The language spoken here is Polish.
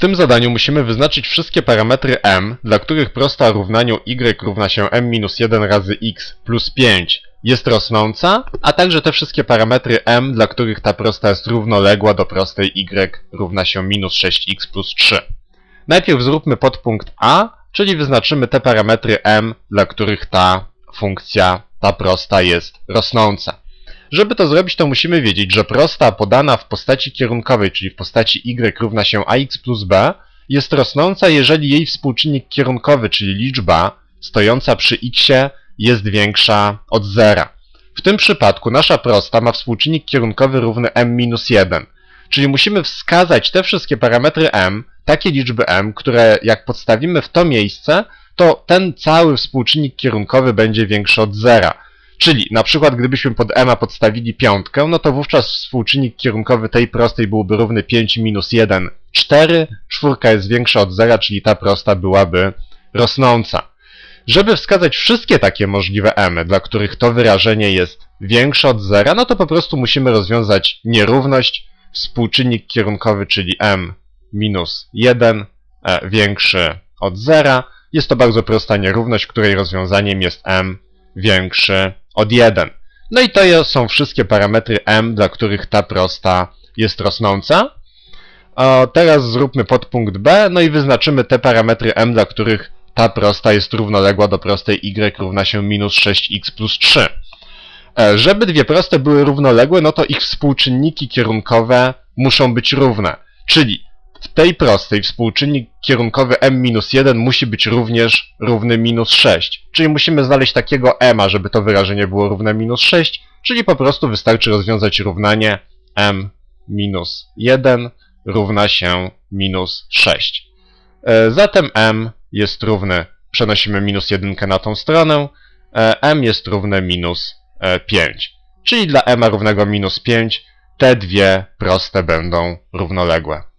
tym zadaniu musimy wyznaczyć wszystkie parametry m, dla których prosta równaniu y równa się m-1 razy x plus 5 jest rosnąca, a także te wszystkie parametry m, dla których ta prosta jest równoległa do prostej y równa się minus 6x plus 3. Najpierw zróbmy podpunkt a, czyli wyznaczymy te parametry m, dla których ta funkcja, ta prosta jest rosnąca. Żeby to zrobić, to musimy wiedzieć, że prosta podana w postaci kierunkowej, czyli w postaci y równa się ax plus b, jest rosnąca, jeżeli jej współczynnik kierunkowy, czyli liczba stojąca przy x jest większa od zera. W tym przypadku nasza prosta ma współczynnik kierunkowy równy m-1, czyli musimy wskazać te wszystkie parametry m, takie liczby m, które jak podstawimy w to miejsce, to ten cały współczynnik kierunkowy będzie większy od zera. Czyli na przykład gdybyśmy pod m podstawili piątkę, no to wówczas współczynnik kierunkowy tej prostej byłby równy 5 minus 1, 4. Czwórka jest większa od zera, czyli ta prosta byłaby rosnąca. Żeby wskazać wszystkie takie możliwe m, dla których to wyrażenie jest większe od zera, no to po prostu musimy rozwiązać nierówność. Współczynnik kierunkowy, czyli m minus 1, e, większy od zera. Jest to bardzo prosta nierówność, której rozwiązaniem jest m większy od 1. No i to są wszystkie parametry m, dla których ta prosta jest rosnąca. Teraz zróbmy podpunkt b, no i wyznaczymy te parametry m, dla których ta prosta jest równoległa do prostej y równa się minus 6x plus 3. E, Żeby dwie proste były równoległe, no to ich współczynniki kierunkowe muszą być równe. Czyli w tej prostej współczynnik kierunkowy m-1 musi być również równy minus 6. Czyli musimy znaleźć takiego m, żeby to wyrażenie było równe minus 6, czyli po prostu wystarczy rozwiązać równanie m minus 1 równa się minus 6. E, Zatem m jest równe, przenosimy minus 1 na tą stronę, e, m jest równe minus e, 5. Czyli dla m równego minus 5 te dwie proste będą równoległe.